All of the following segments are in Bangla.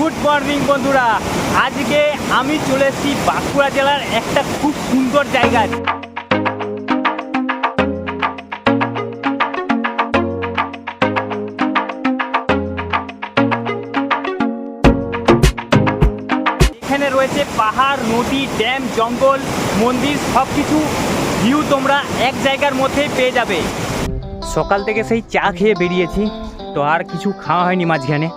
গুড মর্নিং বন্ধুরা। আজকে আমি চলে এসেছি বাঁকুড়া জেলার একটা খুব সুন্দর জায়গায়। এখানে রয়েছে পাহাড়, নদী, ড্যাম, জঙ্গল, মন্দির সব কিছু ভিউ তোমরা এক জায়গার মধ্যেই পেয়ে যাবে। সকাল থেকে সেই চা খেয়ে বেরিয়েছি, তো আর কিছু খাওয়া হয়নি মাঝখানে।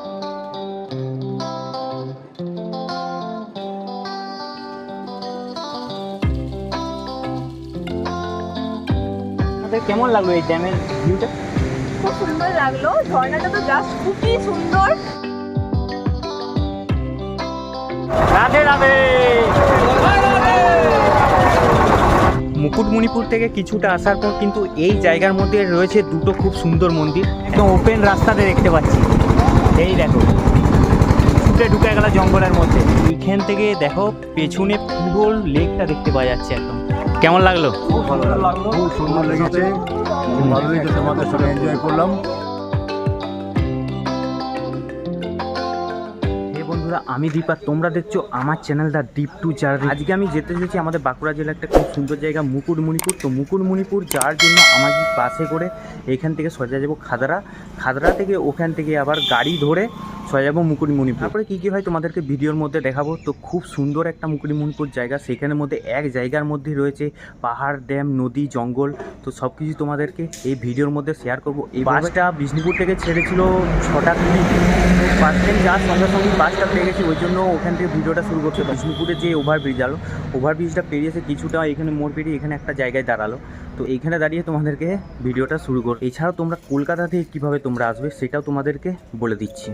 কেমন লাগল এই ড্যামের ভিউটা? খুব সুন্দর লাগল। ঝর্ণাটা তো জাস্ট খুবই সুন্দর। রাধে রাধে! মুকুটমণিপুর থেকে কিছুটা আসার পর কিন্তু এই জায়গার মধ্যে রয়েছে দুটো খুব সুন্দর মন্দির। একদম ওপেন রাস্তাতে দেখতে পাচ্ছি। এই দেখো ছুটে ঢুকে গেল জঙ্গলের মধ্যে। এইখান থেকে দেখো পেছনে পুরো লেকটা দেখতে পাওয়া যাচ্ছে একদম। কেমন লাগল? খুব সুন্দর লেগেছে খুব ভালো লেগেছে সঙ্গে এনজয় করলাম আমি দীপা। তোমরা দেখছ আমার চ্যানেলটা ডিপ টু জার্নি আজকে আমি যেতে চলেছি আমাদের বাঁকুড়া জেলার একটা খুব সুন্দর জায়গা, মুকুটমণিপুর। তো মুকুটমণিপুর যাওয়ার জন্য আমাকে বাসে করে এখান থেকে সোজা যাব খাদরা। খাদরা থেকে ওখান থেকে আবার গাড়ি ধরে সোজা যাব মুকুটমণিপুর। তারপরে কী কী হয় তোমাদেরকে ভিডিওর মধ্যে দেখাবো? তো খুব সুন্দর একটা মুকুটমণিপুর জায়গা। সেখানের মধ্যে এক জায়গার মধ্যে রয়েছে পাহাড় ড্যাম নদী জঙ্গল। তো সব কিছু তোমাদেরকে এই ভিডিওর মধ্যে শেয়ার করব। এই বাসটা বিষ্ণুপুর থেকে ছেড়েছিল ছটা কুড়িতে বাস স্ট্যান্ড যাওয়ার সঙ্গে সঙ্গে বাসটা পেয়ে গেছি। ওই জন্য ওখান থেকে ভিডিওটা শুরু করছে। বিষ্ণুপুরে যে ওভারব্রিজ আলো ওভারব্রিজটা পেরিয়েছে কিছুটা এখানে মোড় পেরিয়ে এখানে একটা জায়গায় দাঁড়াল। তো এইখানে দাঁড়িয়ে তোমাদেরকে ভিডিওটা শুরু করো এছাড়াও তোমরা কলকাতা থেকে কীভাবে তোমরা আসবে সেটাও তোমাদেরকে বলে দিচ্ছি।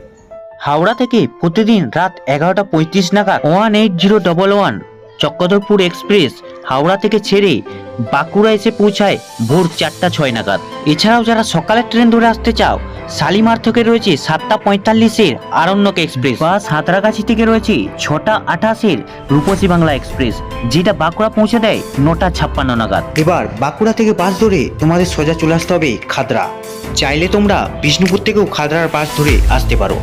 হাওড়া থেকে প্রতিদিন রাত এগারোটা পঁয়ত্রিশ নাগাদ one eight zero double one Chakradharpur express Howrah থেকে ছেড়ে বাঁকুড়া এসে পৌঁছায় ভোর চারটা ছয় নাগাদ। এছাড়াও যারা সকালের ট্রেন ধরে আসতে চাও, শালিমার থেকে রয়েছে সাতটা পঁয়তাল্লিশের আরণ্যক এক্সপ্রেস। বা সাঁতরাগাছি থেকে রয়েছে ছটা আঠাশের রূপসী বাংলা এক্সপ্রেস, যেটা বাঁকুড়া পৌঁছে দেয় নটা ছাপ্পান্ন নাগাদ। এবার বাঁকুড়া থেকে বাস ধরে তোমাদের সোজা চলে আসতে হবে খাদরা। চাইলে তোমরা বিষ্ণুপুর থেকেও খাদরার বাস ধরে আসতে পারো।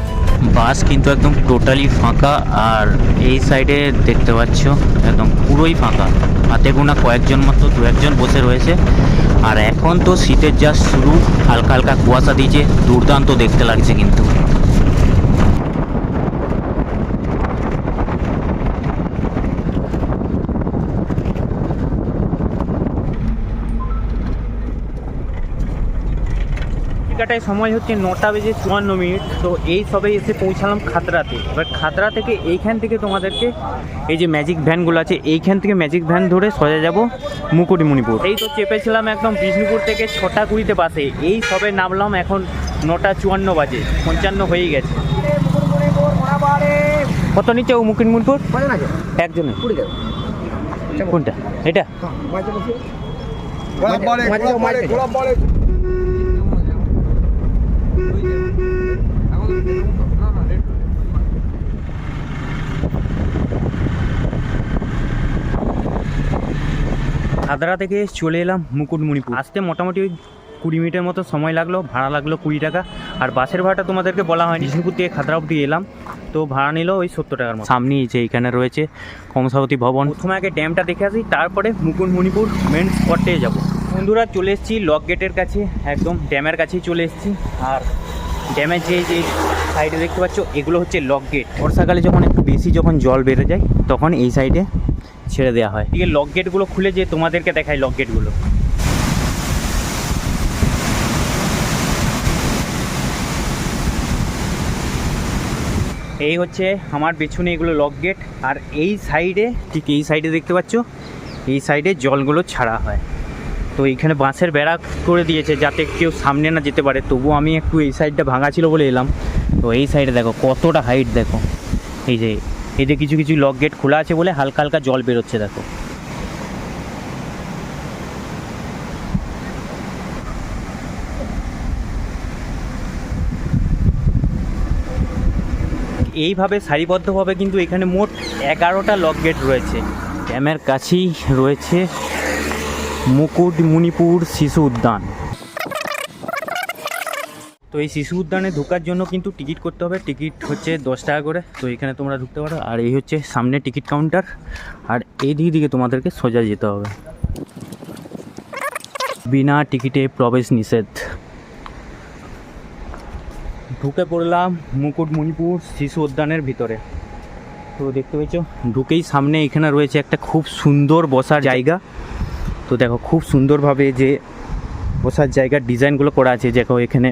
বাস কিন্তু একদম টোটালি ফাঁকা, আর এই সাইডে দেখতে পাচ্ছ, একদম পুরোই ফাঁকা। হাতে গোনা কয়েকজন মাত্র দু একজন বসে রয়েছে। আর এখন তো শীতের যা শুরু, হালকা হালকা কুয়াশা দিয়েছে, দুর্দান্ত দেখতে লাগছে কিন্তু। জায়গাটায় সময় হচ্ছে নটা বেজে চুয়ান্ন মিনিট। তো এই সবে এসে পৌঁছালাম খাতড়াতে এবার খাতড়া থেকে এইখান থেকে তোমাদেরকে এই যে ম্যাজিক ভ্যানগুলো আছে এইখান থেকে ম্যাজিক ভ্যান ধরে সোজা যাব মুকুটমণিপুর। এই তো চেপেছিলাম একদম বিষ্ণুপুর থেকে ছটা কুড়িতে বাসে। এই সবে নামলাম এখন নটা চুয়ান্ন বাজে পঞ্চান্ন হয়ে গেছে। কত নিচে ও মুকুটমণিপুর? একজনে। কোনটা? এটা? খাদরা থেকে চলে এলাম মুকুটমণিপুর। আসতে মোটামুটি ওই কুড়ি মিনিটের মতো সময় লাগল, ভাড়া লাগল কুড়ি টাকা। আর বাসের ভাড়াটা তোমাদেরকে বলা হয়নি। বিষ্ণুপুর থেকে খাদরা অব্দি এলাম, তো ভাড়া নিল ওই সত্তর টাকার মতো। সামনেই যে এইখানে রয়েছে কমসাবতী ভবন। প্রথমে আগে ড্যামটা দেখে আসি, তারপরে মুকুটমণিপুর মেন স্পটে যাব। বন্ধুরা চলে এসেছি লক গেটের কাছে, একদম ড্যামের কাছেই চলে এসেছি। আর ড্যামের যে যে সাইডে দেখতে পাচ্ছ, এগুলো হচ্ছে লক গেট বর্ষাকালে যখন একটু বেশি যখন জল বেড়ে যায়, তখন এই সাইডে ছেড়ে দেওয়া হয়। এদিকে লক গেটগুলো খুলে যে তোমাদেরকে দেখায় লক গেটগুলো এই হচ্ছে আমার পেছনে এগুলো লক গেট আর এই সাইডে ঠিক এই সাইডে দেখতে পাচ্ছ, এই সাইডে জলগুলো ছাড়া হয়। তো এইখানে বাঁশের বেড়া করে দিয়েছে যাতে কেউ সামনে না যেতে পারে। তবুও আমি একটু এই সাইডটা ভাঙা ছিল বলে এলাম। তো এই সাইডে দেখো কতটা হাইট দেখো। এই যে এই যে কিছু কিছু লক গেট খোলা আছে বলে হালকা হালকা জল বেরোচ্ছে দেখো। এইভাবে সারিবদ্ধভাবে কিন্তু এখানে মোট এগারোটা লক গেট রয়েছে। ড্যামের কাছেই রয়েছে। মুকুটমণিপুর শিশু উদ্যান। তো এই শিশু উদ্যানে ঢোকার জন্য কিন্তু টিকিট করতে হবে। টিকিট হচ্ছে দশ টাকা করে। তো এখানে তোমরা ঢুকতে পারো। আর এই হচ্ছে সামনে টিকিট কাউন্টার। আর এই দিক দিকে তোমাদেরকে সোজা যেতে হবে। বিনা টিকিটে প্রবেশ নিষেধ। ঢুকে পড়লাম মুকুটমণিপুর শিশু উদ্যানের ভিতরে। তো দেখতে পেয়েছ? ঢুকেই সামনে এখানে রয়েছে একটা খুব সুন্দর বসার জায়গা। তো দেখো, খুব সুন্দরভাবে যে বসার জায়গার ডিজাইনগুলো করা আছে, দেখো এখানে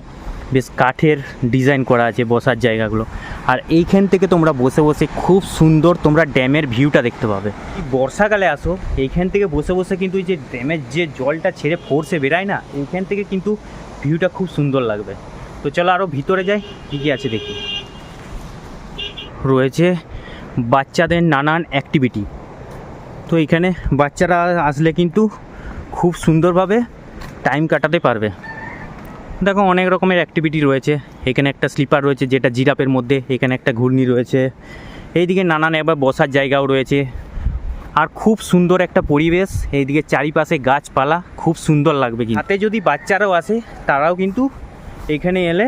বেশ কাঠের ডিজাইন করা আছে বসার জায়গাগুলো। আর এইখান থেকে তোমরা বসে বসে খুব সুন্দর তোমরা ড্যামের ভিউটা দেখতে পাবে। বর্ষাকালে আসো, এইখান থেকে বসে বসে কিন্তু যে ড্যামের যে জলটা ছেড়ে ফোর্সে বেরায় না, এইখান থেকে কিন্তু ভিউটা খুব সুন্দর লাগবে। তো চলো আরও ভিতরে যাই, কী কী আছে দেখি। রয়েছে বাচ্চাদের নানান অ্যাক্টিভিটি তো এখানে বাচ্চারা আসলে কিন্তু খুব সুন্দরভাবে টাইম কাটাতে পারবে। দেখো, অনেক রকমের অ্যাক্টিভিটি রয়েছে। এখানে একটা স্লিপার রয়েছে, যেটা জিরাপের মধ্যে, এখানে একটা ঘূর্ণি রয়েছে। এইদিকে নানান এবার বসার জায়গাও রয়েছে। আর খুব সুন্দর একটা পরিবেশ, এইদিকে চারিপাশে গাছপালা, খুব সুন্দর লাগবে কিন্তু। হাতে যদি বাচ্চারাও আসে, তারাও কিন্তু এখানে এলে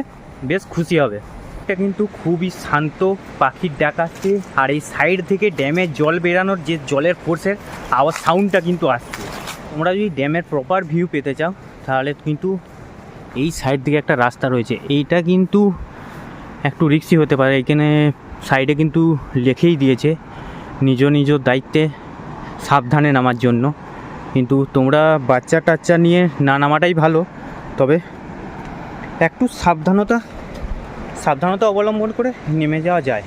বেশ খুশি হবে। এটা কিন্তু খুবই শান্ত পাখির ডাকাচ্ছে আর এই সাইড থেকে ড্যামের জল বেরানোর যে জলের ফোর্সের আওয়াজ সাউন্ডটা কিন্তু আসছে। তোমরা যদি ড্যামের প্রপার ভিউ পেতে চাও, তাহলে কিন্তু এই সাইড দিকে একটা রাস্তা রয়েছে। এইটা কিন্তু একটু রিক্সি হতে পারে। এখানে সাইডে কিন্তু লিখেই দিয়েছে, নিজ নিজ দায়িত্বে সাবধানে নামার জন্য। কিন্তু তোমরা বাচ্চা টাচ্চা নিয়ে না নামাটাই ভালো। তবে একটু সাবধানতা সাবধানতা অবলম্বন করে নেমে যাওয়া যায়।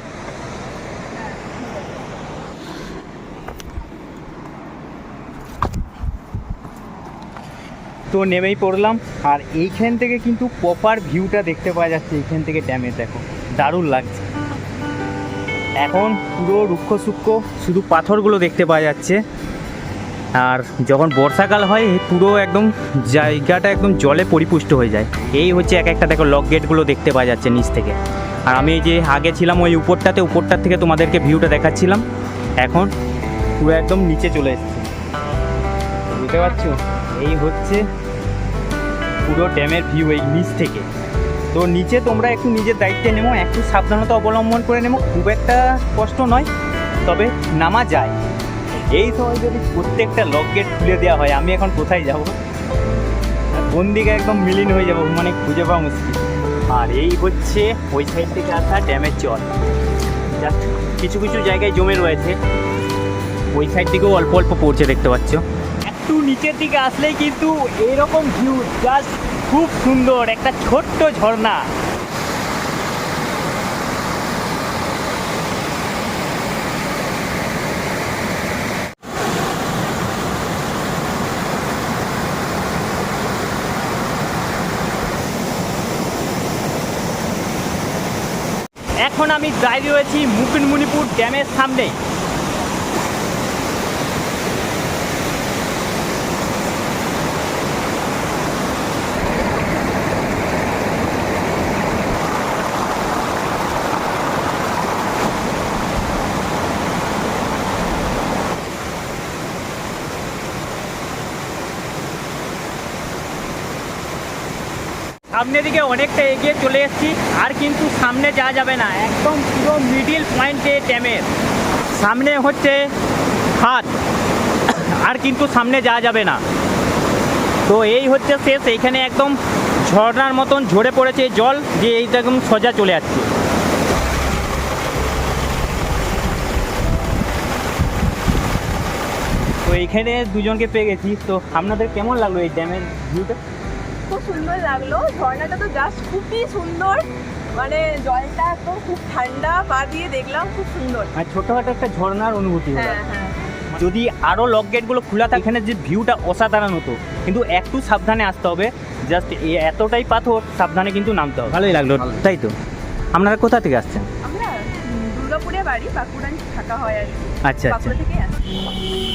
তো নেমেই পড়লাম। আর এইখান থেকে কিন্তু প্রপার ভিউটা দেখতে পাওয়া যাচ্ছে, এইখান থেকে ড্যামে দেখো। দারুণ লাগছে। এখন পুরো রুক্ষ সূক্ষ্ম, শুধু পাথরগুলো দেখতে পাওয়া যাচ্ছে। আর যখন বর্ষাকাল হয় পুরো একদম জায়গাটা একদম জলে পরিপুষ্ট হয়ে যায়। এই হচ্ছে এক একটা, দেখো লক গেটগুলো দেখতে পাওয়া যাচ্ছে নিচ থেকে। আর আমি যে আগে ছিলাম ওই উপরটাতে, উপরটার থেকে তোমাদেরকে ভিউটা দেখাচ্ছিলাম। এখন পুরো একদম নিচে চলে এসেছে। বুঝতে পারছ? এই হচ্ছে পুরো ড্যামের ভিউ এই নিচ থেকে। তো নিচে তোমরা একটু নিজের দায়িত্বে নেমো, একটু সাবধানতা অবলম্বন করে নেব খুব একটা কষ্ট নয়, তবে নামা যায়। এই সময় যদি প্রত্যেকটা লক গেট খুলে দেওয়া হয়, আমি এখন কোথায় যাব? কোন দিকে একদম মিলিন হয়ে যাব মানে খুঁজে পাওয়া মুশকিল। আর এই হচ্ছে ওই সাইড থেকে আসা ড্যামের জাস্ট কিছু কিছু জায়গায় জমে রয়েছে। ওই সাইড থেকেও অল্প অল্প পড়ছে, দেখতে পাচ্ছ। একটু নিচের দিকে আসলেই কিন্তু এরকম ভিউ জাস্ট খুব সুন্দর, একটা ছোট্ট ঝর্ণা। এখন আমি দাঁড়িয়ে রয়েছি মুকুটমণিপুর ড্যামের সামনে। সামনের দিকে অনেকটা এগিয়ে চলে এসেছি, আর কিন্তু সামনে যাওয়া যাবে না। একদম পুরো মিডিল পয়েন্টে ড্যামের সামনে হচ্ছে হাত আর কিন্তু সামনে যাওয়া যাবে না। তো এই হচ্ছে শেষ, এইখানে একদম ঝর্নার মতন ঝরে পড়েছে জল, যে এইটা একদম সোজা চলে যাচ্ছে। তো এইখানে দুজনকে পেয়ে গেছি, তো আপনাদের কেমন লাগল এই ড্যামের ভিউটা খুব সুন্দর লাগল। ঝর্ণাটা তো জাস্ট খুবই সুন্দর। মানে জলটা একদম খুব ঠান্ডা পা দিয়ে দেখলাম খুব সুন্দর। মানে ছোটখাটো একটা ঝর্ণার অনুভূতি হ্যাঁ হ্যাঁ। যদি আরও লক গেটগুলো খোলা থাকে এখানে যে ভিউটা অসাধারণ হতো। কিন্তু একটু সাবধানে আসতে হবে। জাস্ট এতটাই পাথর সাবধানে কিন্তু নামতে হবে। ভালোই লাগল তাই তো? আপনারা কোথা থেকে আসছেন? আমরা দুর্গাপুরে বাড়ি বাঁকুড়ায় থাকা হয় আর আচ্ছা আচ্ছা।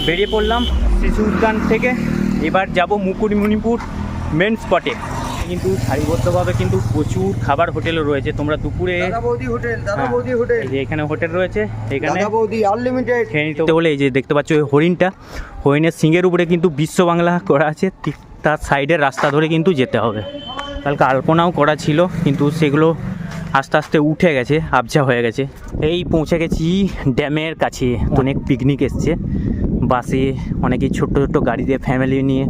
বেরিয়ে পড়লাম শিশু উদ্যান থেকে। এবার যাব মুকুটমণিপুর। মেন স্পটে। কিন্তু সারিবদ্ধভাবে কিন্তু প্রচুর খাবার হোটেলও রয়েছে। তোমরা দুপুরে হ্যাঁ, এখানে হোটেল রয়েছে এখানে খেয়ে নিতে এই যে দেখতে পাচ্ছ ওই হরিণটা। হরিণের সিংয়ের উপরে কিন্তু বিশ্ব বাংলা করা আছে। তার সাইডের রাস্তা ধরে কিন্তু যেতে হবে। কালকে আলপনাও করা ছিল কিন্তু সেগুলো আস্তে আস্তে উঠে গেছে আবজা হয়ে গেছে। এই পৌঁছে গেছি ড্যামের কাছে। অনেক পিকনিক এসছে। বাসে অনেকেই ছোট্ট ছোট্ট গাড়িতে ফ্যামিলি নিয়ে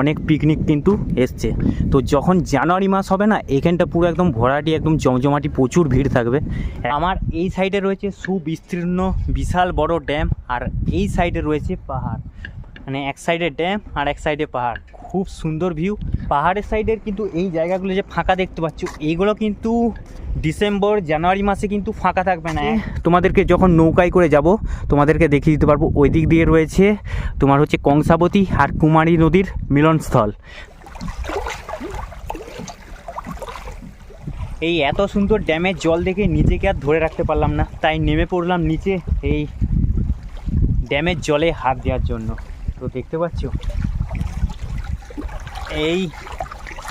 অনেক পিকনিক কিন্তু এসছে। তো যখন জানুয়ারি মাস হবে না, এখানটা পুরো একদম ভরাটি, একদম জমজমাটি প্রচুর ভিড় থাকবে। আমার এই সাইডে রয়েছে সুবিস্তীর্ণ, বিশাল বড় ড্যাম আর এই সাইডে রয়েছে পাহাড়। মানে এক সাইডে ড্যাম আর এক সাইডে পাহাড়। খুব সুন্দর ভিউ পাহাড়ের সাইডের কিন্তু এই জায়গাগুলো যে ফাঁকা দেখতে পাচ্ছ এইগুলো কিন্তু ডিসেম্বর জানুয়ারি মাসে কিন্তু ফাঁকা থাকবে না। তোমাদেরকে যখন নৌকায় করে যাব তোমাদেরকে দেখিয়ে দিতে পারব ওই দিক দিয়ে রয়েছে তোমার হচ্ছে কংসাবতী আর কুমারী নদীর মিলনস্থল। এই এত সুন্দর ড্যামের জল দেখে নিজেকে আর ধরে রাখতে পারলাম না। তাই নেমে পড়লাম নিচে এই ড্যামের জলে হাত দেওয়ার জন্য। তো দেখতে পাচ্ছ? এই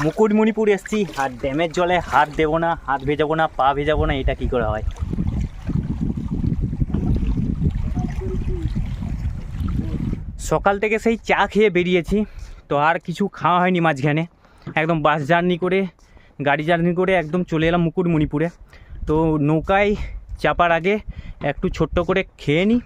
মুকুটমণিপুর এসছি, আর ড্যামের জলে হাত দেবো না, হাত ভেজাবো না, পা ভেজাবো না, এটা কি করে হয়? সকাল থেকে সেই চা খেয়ে বেরিয়েছি, তো আর কিছু খাওয়া হয়নি মাঝখানে। একদম বাস জার্নি করে, গাড়ি জার্নি করে একদম চলে এলাম মুকুটমণিপুরে। তো নৌকায় চাপার আগে একটু ছোট্ট করে খেয়ে নিই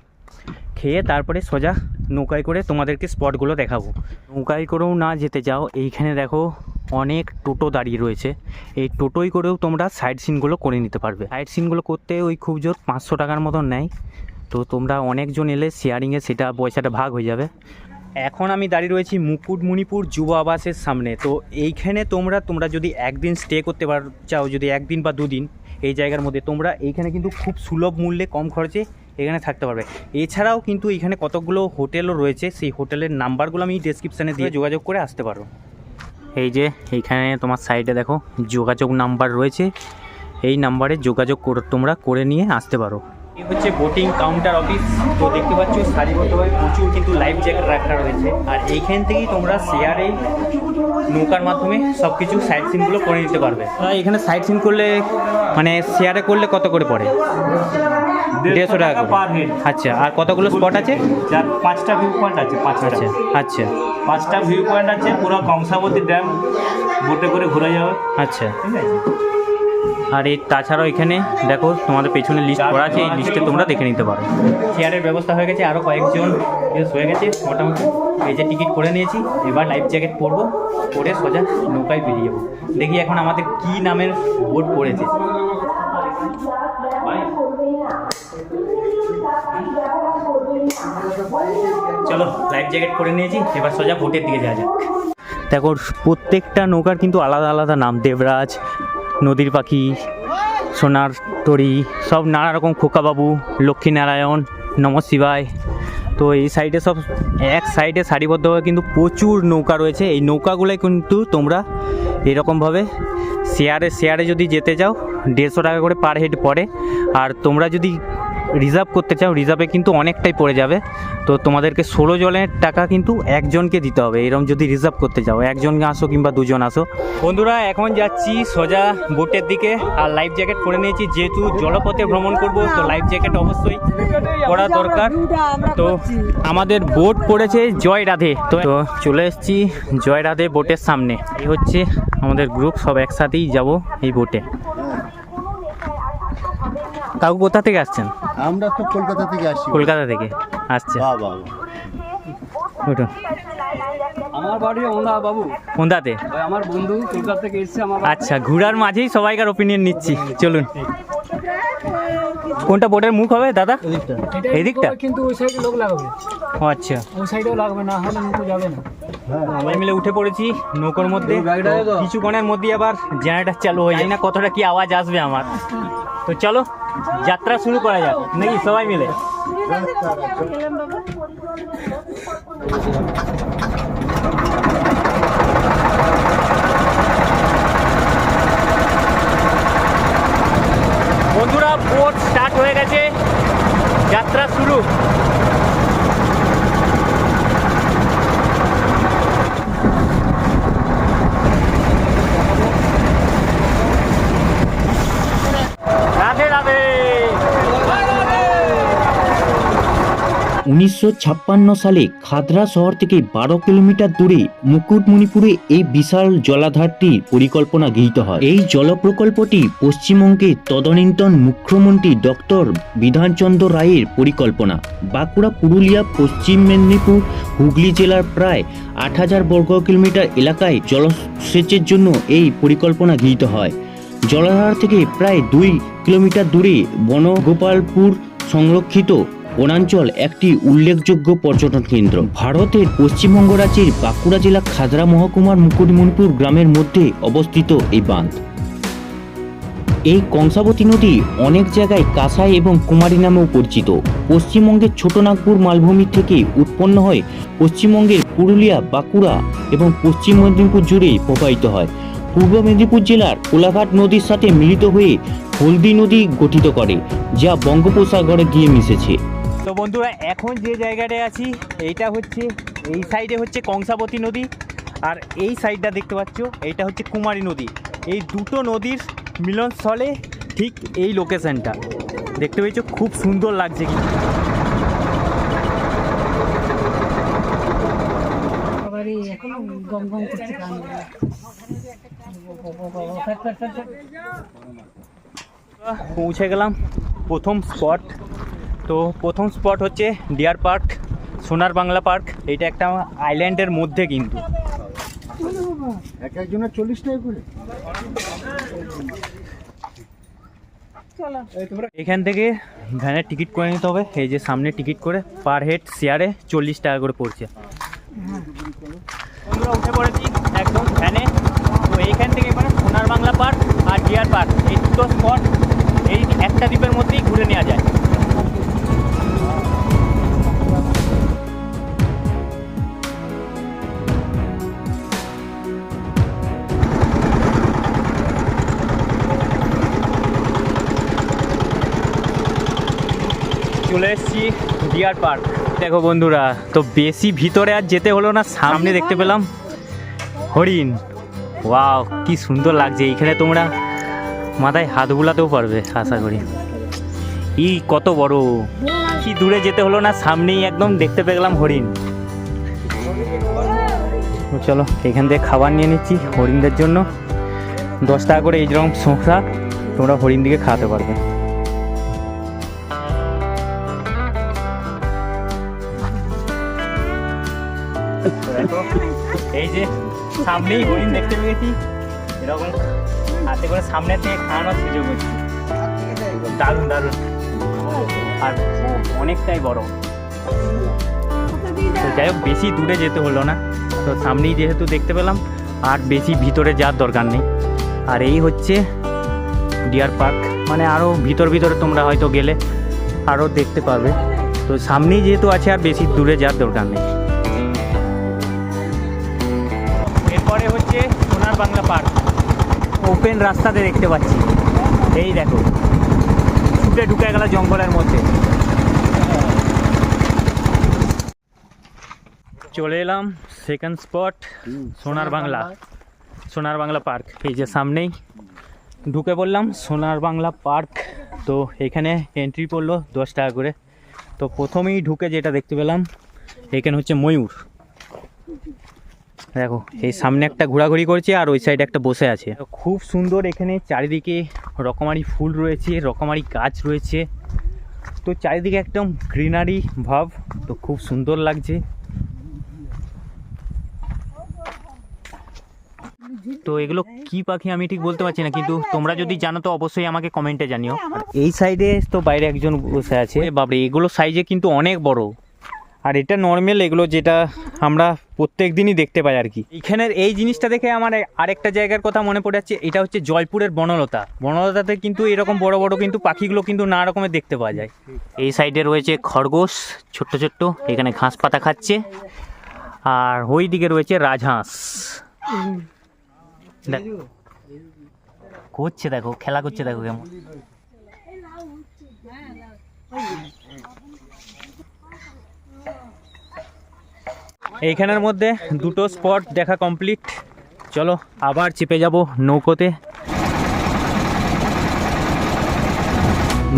খেয়ে তারপরে সোজা নৌকায় করে তোমাদেরকে স্পটগুলো দেখাবো। নৌকায় করেও না যেতে যাও এইখানে দেখো অনেক টোটো দাঁড়িয়ে রয়েছে। এই টোটোই করেও তোমরা সাইড সিনগুলো করে নিতে পারবে। সাইড সিনগুলো করতে ওই খুব জোর পাঁচশো টাকার মতন নেয়। তো তোমরা অনেকজন এলে শেয়ারিংয়ে সেটা পয়সাটা ভাগ হয়ে যাবে। এখন আমি দাঁড়িয়ে রয়েছি মুকুটমণিপুর যুব আবাসের সামনে। তো এইখানে তোমরা তোমরা যদি একদিন স্টে করতে পার, চাও, যদি একদিন বা দুদিন এই জায়গার মধ্যে, তোমরা এইখানে কিন্তু খুব সুলভ মূল্যে কম খরচে এখানে থাকতে পারবে। এছাড়াও কিন্তু এখানে কতগুলো হোটেলও রয়েছে সেই হোটেলের নাম্বারগুলো আমি ডেসক্রিপশানে দিয়ে যোগাযোগ করে আসতে পারো। এই যে এইখানে তোমার সাইডে দেখো যোগাযোগ নাম্বার রয়েছে। এই নাম্বারে যোগাযোগ করে তোমরা করে নিয়ে আসতে পারো। এই হচ্ছে বোটিং কাউন্টার অফিস তো দেখতে পাচ্ছ সারিবদ্ধভাবে প্রচুর কিন্তু লাইফ জ্যাকেট রাখা রয়েছে। আর এইখান থেকেই তোমরা শেয়ারে নৌকার মাধ্যমে সব কিছু সাইট সিনগুলো করে নিতে পারবে। এখানে সাইট সিন করলে মানে শেয়ারে করলে কত করে পড়ে? দেড়শো টাকা পার হেড আচ্ছা আর কতগুলো স্পট আছে? যার পাঁচটা ভিউ পয়েন্ট আছে পাঁচটা। আচ্ছা আচ্ছা। পাঁচটা ভিউ পয়েন্ট আছে পুরো কংসাবতী ড্যাম বোটে করে ঘোরা যাবে। আচ্ছা। ঠিক আছে? আর এই তাছাড়াও এখানে দেখো তোমাদের পেছনে লিস্ট করা আছে, এই লিস্টে তোমরা দেখে নিতে পারো। চেয়ারের ব্যবস্থা হয়ে গেছে আরও কয়েকজন হয়ে গেছে। মোটামুটি এই যে টিকিট করে নিয়েছি। এবার লাইফ জ্যাকেট পরবো, পরে সোজা নৌকায় বেরিয়ে যাব। দেখি এখন আমাদের কি নামের বোট পড়েছে। চলো লাইফ জ্যাকেট পরে নিয়েছি, এবার সোজা বোটের দিকে যাওয়া যাক। দেখো, প্রত্যেকটা নৌকার কিন্তু আলাদা আলাদা নাম, দেবরাজ নদীর পাখি, সোনার তরি, সব নানা রকম খোকাবাবু, লক্ষ্মীনারায়ণ, নম শিবায়। তো এই সাইডে সব এক সাইডে সারিবদ্ধভাবে কিন্তু প্রচুর নৌকা রয়েছে। এই নৌকাগুলোয় কিন্তু তোমরা এরকমভাবে শেয়ারে শেয়ারে যদি যেতে যাও দেড়শো টাকা করে পার হেড পড়ে। আর তোমরা যদি রিজার্ভ করতে চাও রিজার্ভে কিন্তু অনেকটাই পড়ে যাবে। তো তোমাদেরকে ষোলো জনের টাকা কিন্তু একজনকে দিতে হবে এরকম যদি রিজার্ভ করতে চাও, একজনকে আসো কিংবা দুজন আসো। বন্ধুরা, এখন যাচ্ছি সোজা বোটের দিকে, আর লাইফ জ্যাকেট পরে নিয়েছি, যেহেতু জলপথে ভ্রমণ করব, তো লাইফ জ্যাকেট অবশ্যই পরা দরকার। তো আমাদের বোট পড়েছে জয় রাধে। তো চলে এসেছি জয় রাধে বোটের সামনে। এই হচ্ছে আমাদের গ্রুপ সব একসাথেই যাব এই বোটে কাকু কোথা থেকে আসছেন? আমরা তো কলকাতা থেকে আসছি। কলকাতা থেকে? আচ্ছা। বাহ বাহ উঠুন। আমার বাড়ি ওন্দা বাবু। ওই আমার বন্ধু কলকাতা থেকে এসেছে আমার আচ্ছা ঘোরার মাঝেই সবাইকার ওপিনিয়ন নিচ্ছি। চলুন। কোনটা বোটের মুখ হবে দাদা? এটা এই দিকটা? কিন্তু ওই সাইডে লোক লাগাবে। আচ্ছা। ওই সাইডেও লাগবে না হলে যাবে না। সবাই মিলে উঠে পড়েছি নৌকোর মধ্যে। কিছুক্ষণের মধ্যে আবার জেনারেটার চালু হয়ে যায়। না কতটা কি আওয়াজ আসবে আমার? তো চলো যাত্রা শুরু করা যাক। নাকি সবাই মিলে? বন্ধুরা বোট স্টার্ট হয়ে গেছে। যাত্রা শুরু। রাধে রাধে উনিশশো ছাপ্পান্ন সালে খাদরা শহর থেকে বারো কিলোমিটার দূরে মুকুটমণিপুরে এই বিশাল জলাধারটির পরিকল্পনা গৃহীত হয়। এই জল প্রকল্পটি পশ্চিমবঙ্গের তদানীন্তন মুখ্যমন্ত্রী ডক্টর বিধানচন্দ্র রায়ের পরিকল্পনা। বাঁকুড়া, পুরুলিয়া, পশ্চিম মেদিনীপুর, হুগলি জেলার প্রায় আট হাজার বর্গ কিলোমিটার এলাকায় জলসেচের জন্য এই পরিকল্পনা গৃহীত হয়। জলাধার থেকে প্রায় দুই কিলোমিটার দূরে বনগোপালপুর সংরক্ষিত বনাঞ্চল একটি উল্লেখযোগ্য পর্যটন কেন্দ্র। ভারতের পশ্চিমবঙ্গ রাজ্যের বাঁকুড়া জেলা খাদরা মহকুমার মুকুটমণিপুর গ্রামের মধ্যে অবস্থিত এই বাঁধ। এই কংসাবতী নদী অনেক জায়গায় কাঁসাই এবং কুমারী নামেও পরিচিত। পশ্চিমবঙ্গের ছোটনাগপুর মালভূমি থেকে উৎপন্ন হয়ে পশ্চিমবঙ্গের পুরুলিয়া, বাঁকুড়া এবং পশ্চিম মেদিনীপুর জুড়ে প্রবাহিত হয়। পূর্ব মেদিনীপুর জেলার কোলাঘাট নদীর সাথে মিলিত হয়ে হলদি নদী গঠিত করে যা বঙ্গোপসাগরে গিয়ে মিশেছে। তো বন্ধুরা এখন যে জায়গাটায় আছি এইটা হচ্ছে এই সাইডে হচ্ছে কংসাবতী নদী আর এই সাইডটা দেখতে পাচ্ছ এইটা হচ্ছে কুমারী নদী। এই দুটো নদীর মিলনস্থলে ঠিক এই লোকেশনটা। দেখতে পেয়েছ খুব সুন্দর লাগছে কিন্তু। এখন গম গম পৌঁছে গেলাম প্রথম স্পট। তো প্রথম স্পট হচ্ছে ডিয়ার পার্ক সোনার বাংলা পার্ক। এটা একটা আইল্যান্ডের মধ্যে কিন্তু। এক একজনের চল্লিশ টাকা করে। এখান থেকে ভ্যানের টিকিট করে নিতে হবে। এই যে সামনে টিকিট করে পার হেড শেয়ারে চল্লিশ টাকা করে পড়ছে। উঠে পড়েছি একদম ভ্যানে। তো এইখান থেকে এবারে সোনার বাংলা পার্ক আর ডিয়ার পার্ক। এই দুটো স্পট এই একটা দ্বীপের মধ্যেই ঘুরে নেওয়া যায়। চলে এসেছি ডিয়ার পার্ক। দেখো বন্ধুরা তো বেশি ভিতরে আর যেতে হলো না সামনে দেখতে পেলাম হরিণ। ওয়াও, কি সুন্দর লাগছে। এইখানে তোমরা মাথায় হাত বুলাতেও পারবে, আশা করি। ই, কত বড়। কি দূরে যেতে হলো না, সামনেই একদম দেখতে পেলাম হরিণ। চলো, এখান থেকে খাবার নিয়ে নিচ্ছি হরিণদের জন্য। দশ টাকা করে এই যেরকম শোঁকা তোমরা হরিণ দিকে খাওয়াতে পারবে। এই যে সামনেই হরিণ দেখতে পেয়েছি। এরকম হাতে করে সামনে থেকে খাওয়ানোর সুযোগ হচ্ছে দারুণ দারুণ। আর অনেকটাই বড়। তো যাই হোক, বেশি দূরে যেতে হলো না। তো সামনেই যেহেতু দেখতে পেলাম, আর বেশি ভিতরে যাওয়ার দরকার নেই। আর এই হচ্ছে ডিয়ার পার্ক। মানে আরও ভিতর ভিতরে তোমরা হয়তো গেলে আরও দেখতে পাবে তো সামনেই যেহেতু আছে, আর বেশি দূরে যাওয়ার দরকার নেই। ওপেন রাস্তাতে দেখতে পাচ্ছি। এই দেখো। ছুটে ঢুকে গেল জঙ্গলের মধ্যে। চলে এলাম সেকেন্ড স্পট সোনার বাংলা। সোনার বাংলা পার্ক এই যে সামনেই ঢুকে বললাম সোনার বাংলা পার্ক তো এখানে এন্ট্রি পড়ল দশ টাকা করে। তো প্রথমেই ঢুকে যেটা দেখতে পেলাম, এখানে হচ্ছে ময়ূর। দেখো, এই সামনে একটা ঘোরাঘুরি করছে আর ওই সাইডে একটা বসে আছে। খুব সুন্দর এখানে চারিদিকে রকমারি ফুল রয়েছে, রকমারি গাছ রয়েছে। তো চারিদিকে একদম গ্রিনারি ভাব, তো খুব সুন্দর লাগছে। তো এগুলো কি পাখি আমি ঠিক বলতে পারছি না, কিন্তু তোমরা যদি জানো তো অবশ্যই আমাকে কমেন্টে জানিও। এই সাইডে তো বাইরে একজন বসে আছে। বাবরে এগুলো সাইজে কিন্তু অনেক বড়। আর এটা নর্মাল এগুলো যেটা আমরা প্রত্যেক দিনই দেখতে পাই আর কি। এখানের এই জিনিসটা দেখে আমার আরেকটা জায়গার কথা মনে পড়ে যাচ্ছে এটা হচ্ছে জয়পুরের বনলতা। বনলতাতে কিন্তু এরকম বড় বড় কিন্তু পাখিগুলো কিন্তু নানা রকমের দেখতে পাওয়া যায়। এই সাইডে রয়েছে খরগোশ ছোট্ট ছোট্ট এখানে ঘাস পাতা খাচ্ছে। আর ওই দিকে রয়েছে রাজহাঁস। দেখ- করছে দেখো খেলা করছে দেখো কেমন। এইখানের মধ্যে দুটো স্পট দেখা কমপ্লিট। চলো আবার চেপে যাব নৌকোতে।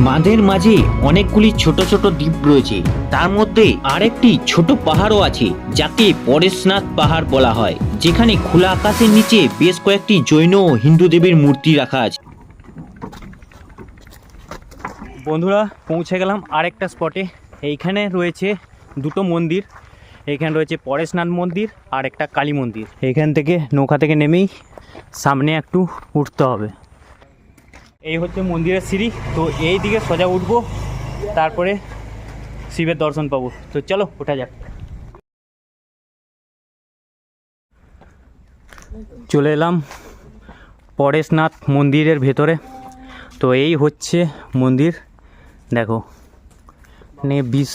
বাঁধের মাঝে অনেকগুলি ছোট ছোট দ্বীপ রয়েছে। তার মধ্যে আরেকটি ছোট পাহাড়ও আছে যাকে পরেশনাথ পাহাড় বলা হয়। যেখানে খোলা আকাশের নিচে বেশ কয়েকটি জৈন ও হিন্দু দেবীর মূর্তি রাখা আছে। বন্ধুরা পৌঁছে গেলাম আরেকটা স্পটে। এইখানে রয়েছে দুটো মন্দির। এইখানে রয়েছে পরেশনাথ মন্দির আর একটা কালী মন্দির। এইখান থেকে নৌকা থেকে নেমেই সামনে একটু উঠতে হবে। এই হচ্ছে মন্দিরের সিঁড়ি। তো এই দিকে সোজা উঠবো, তারপরে শিবের দর্শন পাবো। তো চলো, ওঠা যাক। চলে এলাম পরেশনাথ মন্দিরের ভেতরে। তো এই হচ্ছে মন্দির। দেখো এখানে বিষ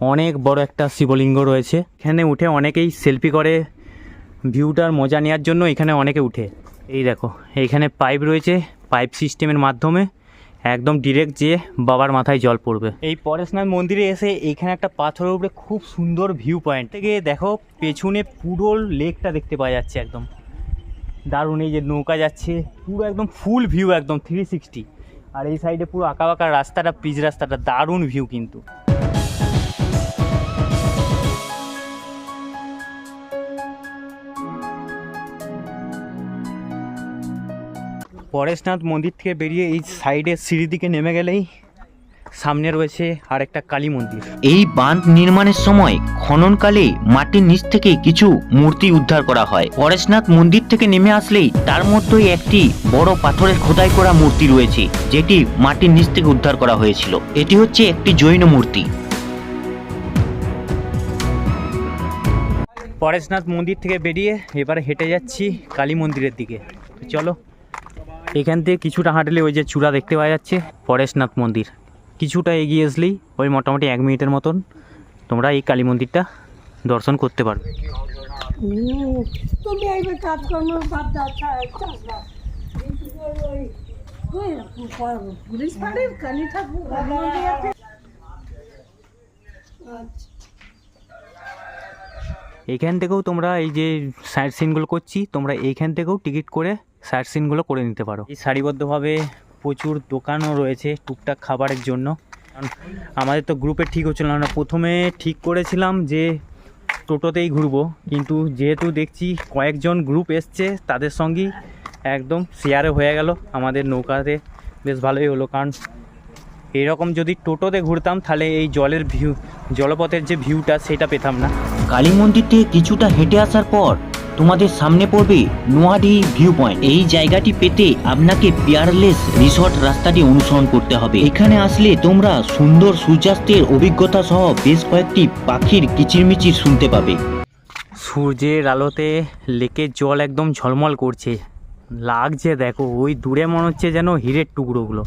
অনেক বড় একটা শিবলিঙ্গ রয়েছে। এখানে উঠে অনেকেই সেলফি করে। ভিউটার মজা নেওয়ার জন্য এখানে অনেকে উঠে। এই দেখো এইখানে পাইপ রয়েছে পাইপ সিস্টেমের মাধ্যমে। একদম ডিরেক্ট যেয়ে বাবার মাথায় জল পড়বে। এই পরেশনাথ মন্দিরে এসে এইখানে একটা পাথরের উপরে খুব সুন্দর ভিউ পয়েন্ট থেকে দেখো, পেছনে পুরো লেকটা দেখতে পাওয়া যাচ্ছে একদম। দারুণ এই যে নৌকা যাচ্ছে, পুরো একদম ফুল ভিউ একদম থ্রি সিক্সটি আর এই সাইডে পুরো আঁকা বাঁকা রাস্তাটা পিচ রাস্তাটা, দারুণ ভিউ কিন্তু। পরেশনাথ মন্দির থেকে বেরিয়ে এই সাইডে সিঁড়ি দিকে নেমে গেলেই সামনে রয়েছে আরেকটা কালী মন্দির। এই বাঁধ নির্মাণের সময় খননকালে মাটির নিচ থেকে কিছু মূর্তি উদ্ধার করা হয়। পরেশনাথ মন্দির থেকে নেমে আসলেই তার মধ্যেই একটি বড় পাথরের খোদাই করা মূর্তি রয়েছে যেটি মাটির নিচ থেকে উদ্ধার করা হয়েছিল। এটি হচ্ছে একটি জৈন মূর্তি। পরেশনাথ মন্দির থেকে বেরিয়ে এবার হেঁটে যাচ্ছি কালী মন্দিরের দিকে। চলো এখান থেকে কিছুটা হাঁটলে ওই যে চূড়া দেখতে পাওয়া যাচ্ছে পরেশনাথ মন্দির। কিছুটা এগিয়ে আসলেই ওই মোটামুটি এক মিনিটের মতন তোমরা এই কালী মন্দিরটা দর্শন করতে পারবে। এইখান থেকেও তোমরা এই যে সাইড সিনগুলো করছি, তোমরা এইখান থেকেও টিকিট করে সাইড সিনগুলো করে নিতে পারো। এই সারিবদ্ধভাবে প্রচুর দোকানও রয়েছে টুকটাক খাবারের জন্য। কারণ আমাদের তো গ্রুপে ঠিক হচ্ছিল না। আমরা প্রথমে ঠিক করেছিলাম যে টোটোতেই ঘুরবো। কিন্তু যেহেতু দেখছি কয়েকজন গ্রুপ এসছে তাদের সঙ্গেই একদম শেয়ারে হয়ে গেল। আমাদের নৌকাতে বেশ ভালোই হলো। কারণ এরকম যদি টোটোতে ঘুরতাম তাহলে এই জলের ভিউ জলপথের যে ভিউটা সেটা পেতাম না। কালী মন্দির থেকে কিছুটা হেঁটে আসার পর তোমাদের সামনে পড়বে নোয়াডি ভিউ পয়েন্ট এই জায়গাটি পেতে আপনাকে পিয়ারলেস রিসর্ট রাস্তাটি অনুসরণ করতে হবে। এখানে আসলে তোমরা সুন্দর সূর্যাস্তের অভিজ্ঞতা সহ বেশ কয়েকটি পাখির কিচিরমিচির শুনতে পাবে। সূর্যের আলোতে লেকের জল একদম ঝলমল করছে। লাগছে দেখো, ওই দূরে মনে হচ্ছে যেন হীরের টুকরোগুলো।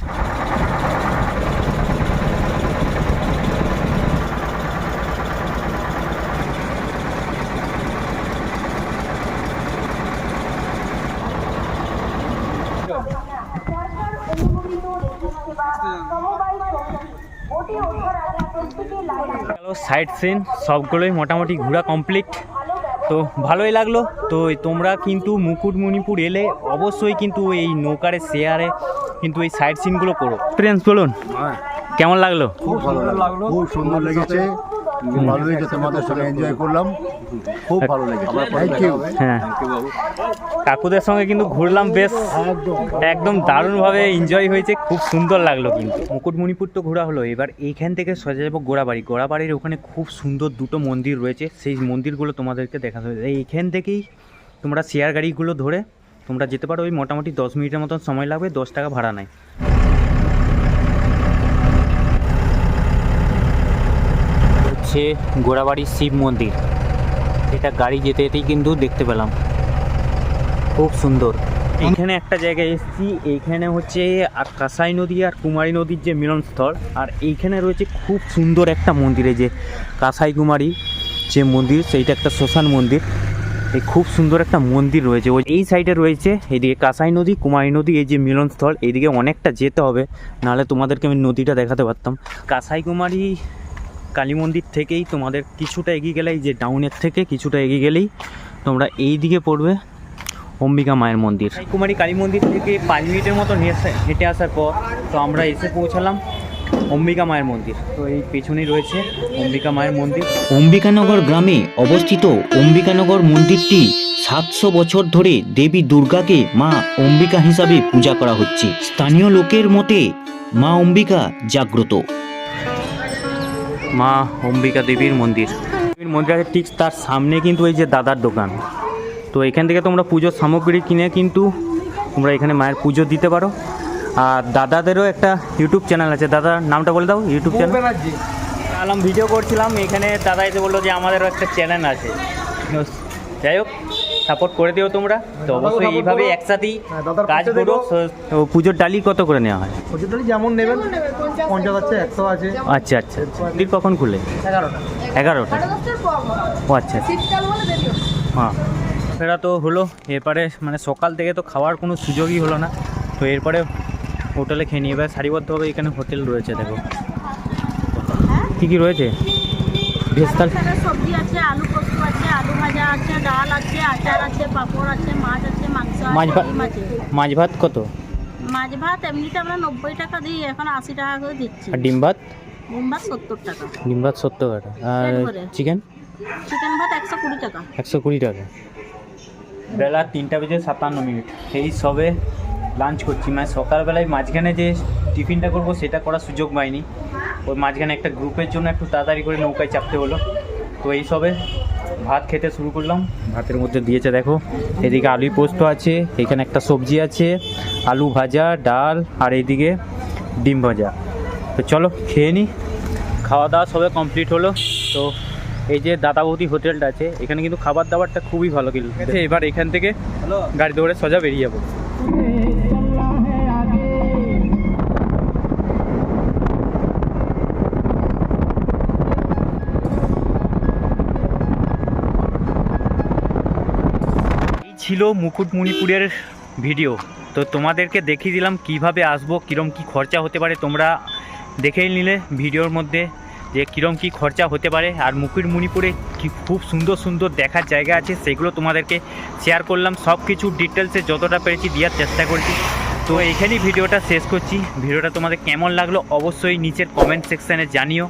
সাইড সিন সবগুলোই মোটামুটি ঘোরা কমপ্লিট তো ভালোই লাগল। তো তোমরা কিন্তু মুকুটমণিপুর এলে অবশ্যই কিন্তু এই নৌকারে শেয়ারে কিন্তু এই সাইট সিনগুলো করো। এক্সপিরিয়েন্স বলুন। কেমন লাগল? খুব ভালো লাগল। খুব সুন্দর লেগেছে। ভালো লেগেছে তোমাদের সঙ্গে এনজয় করলাম। খুব ভালো লেগেছে। থ্যাংক ইউ হ্যাঁ। কাকুদের সঙ্গে কিন্তু ঘুরলাম বেশ। একদম। দারুণভাবে এনজয় হয়েছে। খুব সুন্দর লাগল কিন্তু। মুকুটমণিপুর তো ঘোরা হলো। এবার এইখান থেকে সোজা যাব গোড়াবাড়ি। গোড়াবাড়ির ওখানে খুব সুন্দর দুটো মন্দির রয়েছে। সেই মন্দিরগুলো তোমাদেরকে দেখাতে হবে। এইখান থেকেই তোমরা শেয়ার গাড়িগুলো ধরে তোমরা যেতে পারো। ওই মোটামুটি দশ মিনিটের মতন সময় লাগবে। দশ টাকা ভাড়া নেয়। হচ্ছে গোড়াবাড়ি শিব মন্দির। এটা গাড়ি যেতে যেতেই কিন্তু দেখতে পেলাম। খুব সুন্দর। এইখানে একটা জায়গায় এসেছি। এইখানে হচ্ছে আর কাঁসাই নদী আর কুমারী নদীর যে মিলনস্থল, আর এইখানে রয়েছে খুব সুন্দর একটা মন্দির। যে কাঁসাই কুমারী যে মন্দির, সেইটা একটা শ্মশান মন্দির। এই খুব সুন্দর একটা মন্দির রয়েছে। ওই এই সাইডে রয়েছে এইদিকে কাঁসাই নদী, কুমারী নদী, এই যে মিলনস্থল। এইদিকে অনেকটা যেতে হবে, নাহলে তোমাদেরকে আমি নদীটা দেখাতে পারতাম। কাঁসাই কুমারী কালী মন্দির থেকেই তোমাদের কিছুটা এগিয়ে গেলেই যে ডাউনের থেকে কিছুটা এগিয়ে গেলেই তোমরা এই দিকে পড়বে অম্বিকা মায়ের মন্দির। কুমারী কালী মন্দির থেকে পাঁচ মিনিটের মতো হেঁটে আসার পর তো আমরা এসে পৌঁছালাম অম্বিকা মায়ের মন্দির। তো এই পেছনেই রয়েছে অম্বিকা মায়ের মন্দির। অম্বিকানগর গ্রামে অবস্থিত অম্বিকানগর মন্দিরটি সাতশো বছর ধরে দেবী দুর্গাকে মা অম্বিকা হিসাবে পূজা করা হচ্ছে। স্থানীয় লোকের মতে মা অম্বিকা জাগ্রত। মা অম্বিকা দেবীর মন্দির। দেবীর মন্দির আছে ঠিক তার সামনে কিন্তু এই যে দাদার দোকান। তো এখান থেকে তোমরা পুজোর সামগ্রী কিনে কিন্তু তোমরা এখানে মায়ের পুজো দিতে পারো। আর দাদাদেরও একটা ইউটিউব চ্যানেল আছে। দাদার নামটা বলে দাও ইউটিউব চ্যানেল। আলাম ভিডিও করছিলাম এখানে দাদা এসে বলল যে আমাদেরও একটা চ্যানেল আছে। যাই হোক সাপোর্ট করে দিও তোমরা। তো অবশ্যই এইভাবে একসাথেই কাজ করো। পুজোর ডালি কত করে নেওয়া হয়? পঁচিশটালি যেমন নেবেন পঞ্চাশ আছে একশো আছে। আচ্ছা আচ্ছা। মন্দির কখন খুলে? এগারোটা। এগারোটা। ও আচ্ছা আচ্ছা। হ্যাঁ। এরা তো হলো এরপরে মানে সকাল থেকে তো খাওয়ার কোনো সুযোগই হলো না। তো এরপরে হোটেলে খেয়ে নিয়ে এবার সারিবদ্ধভাবে এখানে হোটেল রয়েছে দেখো। কী কী রয়েছে? ভেজ সবজি আছে আলু পোস্ত আছে আছে ডাল আছে আচার আছে পাঁপড় আছে মাছ আছে মাংস মাছ আছে। ভাত মাছ ভাত কত? মাছ ভাত এমনিতে আমরা নব্বই টাকা দিই এখন আশি টাকা করে দিচ্ছি। আর ডিম ভাত? ডিম ভাত সত্তর টাকা। ডিম ভাত সত্তর টাকা। আর চিকেন চিকেন ভাত একশো কুড়ি টাকা। একশো কুড়ি টাকা। বেলা তিনটা বেজে সাতান্ন মিনিট। এই সবে লাঞ্চ করছি। মানে সকালবেলায় মাঝখানে যে টিফিনটা করব সেটা করার সুযোগ পাইনি। ওই মাঝখানে একটা গ্রুপের জন্য একটু তাড়াতাড়ি করে নৌকায় চাপতে হলো। তো এই সবে ভাত খেতে শুরু করলাম। ভাতের মধ্যে দিয়েছে দেখো এদিকে আলু পোস্ত আছে এখানে একটা সবজি আছে আলু ভাজা ডাল আর এইদিকে ডিম ভাজা। তো চলো খেয়ে নিই খাওয়া দাওয়া সবে কমপ্লিট হলো। তো এই যে দাদাবতী হোটেলটা আছে এখানে কিন্তু খাবার দাবারটা খুবই ভালো কিন্তু। এবার এখান থেকে গাড়ি দৌড়ে সোজা বেরিয়ে যাব। ছিল মুকুটমণিপুরের ভিডিও। তো তোমাদেরকে দেখিয়ে দিলাম কীভাবে আসব, কীরম কি খরচা হতে পারে, তোমরা দেখেই নিলে ভিডিওর মধ্যে যে কীরম কি খরচা হতে পারে। আর মুকুটমণিপুরে কি খুব সুন্দর সুন্দর দেখার জায়গা আছে, সেগুলো তোমাদেরকে শেয়ার করলাম। সব কিছু ডিটেলসে যতটা পেরেছি দেওয়ার চেষ্টা করছি। তো এখানেই ভিডিওটা শেষ করছি। ভিডিওটা তোমাদের কেমন লাগল অবশ্যই নিচের কমেন্ট সেকশানে জানিও।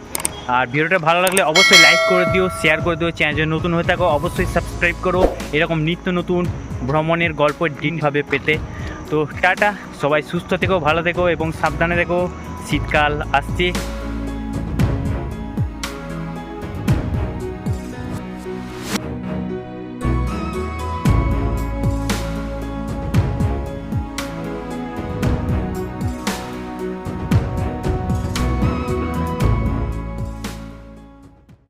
আর ভিডিওটা ভালো লাগলে অবশ্যই লাইক করে দিও শেয়ার করে দিও চ্যানেল নতুন হয়ে থাকো, অবশ্যই সাবস্ক্রাইব করো। এরকম নিত্য নতুন ভ্রমণের গল্প ডিনভাবে পেতে। তো টাটা, সবাই সুস্থ থেকো, ভালো থেকো এবং সাবধানে থেকো। শীতকাল আসছে।